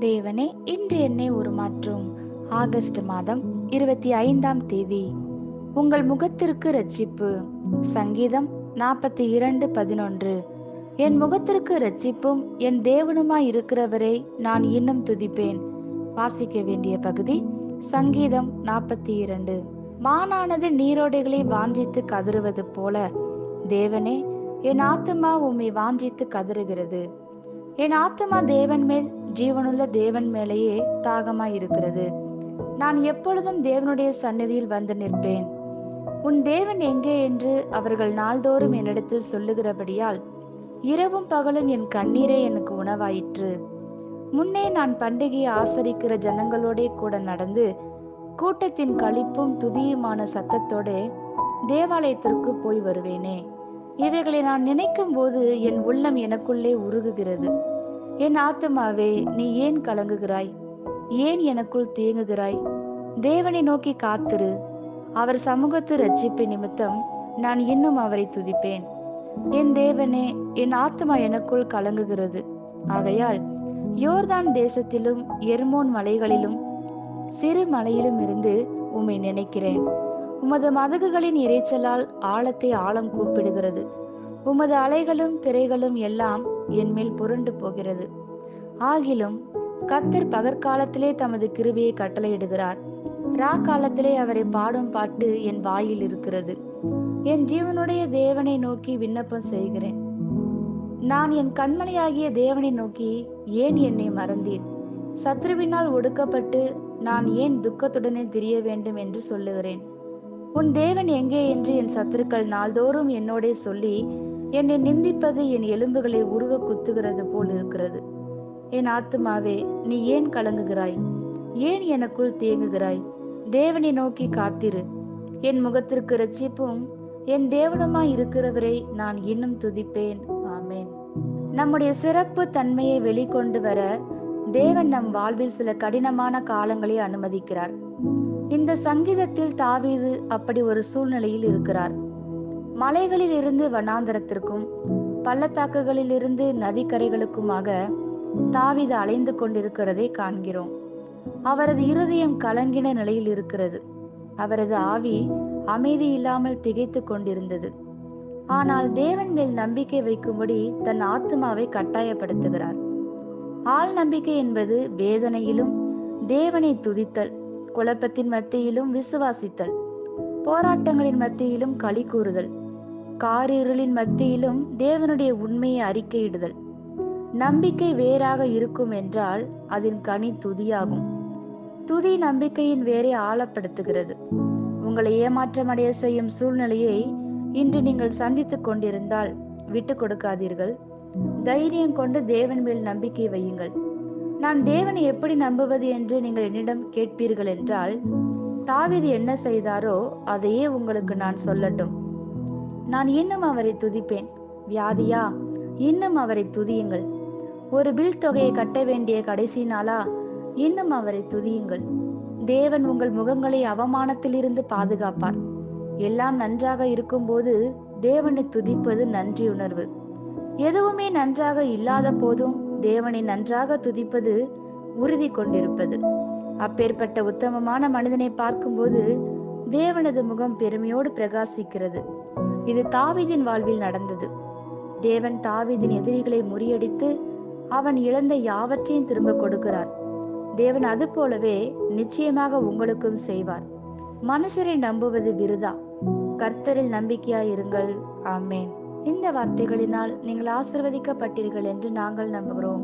தேவனே இன்று என்னை உருமாற்றும். ஆகஸ்ட் மாதம் இருபத்தி ஐந்தாம் தேதி. உங்கள் முகத்திற்கு ரட்சிப்பு சங்கீதம் நாற்பத்தி இரண்டு பதினொன்று. என் முகத்திற்கு ரட்சிப்பும் என் தேவனுமாய் இருக்கிறவரை நான் இன்னும் துதிப்பேன். வாசிக்க வேண்டிய பகுதி சங்கீதம் நாற்பத்தி இரண்டு மானானது நீரோடைகளை வாஞ்சித்து கதறுவது போல. தேவனே என் ஆத்துமா உம்மை வாஞ்சித்து கதறுகிறது. என் ஆத்துமா தேவன் மேல் ஜீவனுள்ள தேவன் மேலேயே தாகமாய் இருக்கிறது நான் எப்பொழுதும் தேவனுடைய சந்நிதியில் வந்து நிற்பேன். உன் தேவன் எங்கே என்று அவர்கள் நாள்தோறும் என்னிடத்தில் சொல்லுகிறபடியால் இரவும் பகலும் என் கண்ணீரே எனக்கு உணவாயிற்று. முன்னே நான் பண்டிகையை ஆசரிக்கிற ஜனங்களோடே கூட நடந்து கூட்டத்தின் களிப்பும் துதியுமான சத்தத்தோடே தேவாலயத்திற்கு போய் வருவேனே. இவைகளை நான் நினைக்கும் போது என் உள்ளம் எனக்குள்ளே உருகுகிறது. என் ஆத்துமாவே நீ ஏன் கலங்குகிறாய்? ஏன் எனக்குள் தேங்குகிறாய்? தேவனை நோக்கி காத்திரு. அவர் சமூகத்து ரட்சிப்பு நிமித்தம் நான் இன்னும் அவரை துதிப்பேன். என் தேவனே என் ஆத்மா எனக்குள் கலங்குகிறது. ஆகையால் யோர்தான் தேசத்திலும் எர்மோன் மலைகளிலும் சிறு மலையிலும் இருந்து உம்மை நினைக்கிறேன். உமது மதகுகளின் இறைச்சலால் ஆழத்தை ஆழம் கூப்பிடுகிறது. உமது அலைகளும் திரைகளும் எல்லாம் என் மேல் புரண்டு போகிறது. ஆகிலும் கத்தர் பகற்காலத்திலே தமது கிருபியை கட்டளையிடுகிறார். ரா காலத்திலே அவரை பாடும் பாட்டு என் வாயில் இருக்கிறது. என் ஜீவனுடைய தேவனை நோக்கி விண்ணப்பம் செய்கிறேன். நான் என் கண்மலையாகிய தேவனை நோக்கி ஏன் என்னை மறந்தீர்? சத்ருவினால் ஒடுக்கப்பட்டு நான் ஏன் துக்கத்துடனே திரிய வேண்டும் என்று சொல்லுகிறேன். உன் தேவன் எங்கே என்று என் சத்துருக்கள் நாள்தோறும் என்னோடே சொல்லி என்னை நிந்திப்பது என் எலும்புகளை உருவ குத்துகிறது போல் இருக்கிறது. என் ஆத்துமாவே நீ ஏன் கலங்குகிறாய்? ஏன் எனக்குள் தேங்குகிறாய்? தேவனை நோக்கி காத்திரு. என் முகத்திற்கு ரட்சிப்பும் என் தேவனுமாய் இருக்கிறவரை நான் இன்னும் துதிப்பேன். ஆமேன். நம்முடைய சிறப்பு தன்மையை வெளிக்கொண்டு வர தேவன் நம் வாழ்வில் சில கடினமான காலங்களை அனுமதிக்கிறார். இந்த சங்கீதத்தில் தாவீது அப்படி ஒரு சூழ்நிலையில் இருக்கிறார். மலைகளில் இருந்து வனாந்தரத்திற்கும் பள்ளத்தாக்குகளில் இருந்து நதிக்கரைகளுக்குமாக தாவித அலைந்து கொண்டிருக்கிறதை காண்கிறோம். அவரது இருதயம் கலங்கின நிலையில் இருக்கிறது. அவரது ஆவி அமைதி இல்லாமல் திகைத்து கொண்டிருந்தது. ஆனால் தேவன் மேல் நம்பிக்கை வைக்கும்படி தன் ஆத்மாவை கட்டாயப்படுத்துகிறார். ஆள் நம்பிக்கை என்பது வேதனையிலும் தேவனை துதித்தல் குழப்பத்தின் மத்தியிலும் விசுவாசித்தல் போராட்டங்களின் மத்தியிலும் களி கூறுதல் காரிருளின் மத்தியிலும் தேவனுடைய உண்மையை அறிக்கையிடுதல். நம்பிக்கை வேறாக இருக்கும் என்றால் அதன் கனி துதியாகும். துதி நம்பிக்கையின் வேரை ஆழப்படுத்துகிறது. உங்களை ஏமாற்றமடைய செய்யும் சூழ்நிலையை இன்று நீங்கள் சந்தித்துக் கொண்டிருந்தால் விட்டு கொடுக்காதீர்கள். தைரியம் கொண்டு தேவன் மேல் நம்பிக்கை வையுங்கள். நான் தேவனை எப்படி நம்புவது என்று நீங்கள் என்னிடம் கேட்பீர்கள் என்றால் தாவிது என்ன செய்தாரோ அதையே உங்களுக்கு நான் சொல்லட்டும். நான் இன்னும் அவரை துதிப்பேன். வியாதியா? இன்னும் அவரை துதியுங்கள். ஒரு பில் தொகையை கட்ட வேண்டிய கடைசி நாளா? இன்னும் அவரை துதியுங்கள். தேவன் உங்கள் முகங்களை அவமானத்திலிருந்து பாதுகாப்பார். எல்லாம் நன்றாக இருக்கும்போது தேவனை துதிப்பது நன்றி உணர்வு. எதுவுமே நன்றாக இல்லாத போதும் தேவனை நன்றாக துதிப்பது உறுதி கொண்டிருப்பது. அப்பேற்பட்ட உத்தமமான மனிதனை பார்க்கும்போது தேவனது முகம் பெருமையோடு பிரகாசிக்கிறது. இது தாவீதின் வாழ்வில் நடந்தது. தேவன் தாவிதின் எதிரிகளை முறியடித்து அவன் இழந்த யாவற்றையும் திரும்ப கொடுக்கிறார். தேவன் அது போலவே நிச்சயமாக உங்களுக்கும் செய்வார். மனுஷரை நம்புவது விருதா? கர்த்தரில் நம்பிக்கையாயிருங்கள். ஆமேன். இந்த வார்த்தைகளினால் நீங்கள் ஆசிர்வதிக்கப்பட்டீர்கள் என்று நாங்கள் நம்புகிறோம்.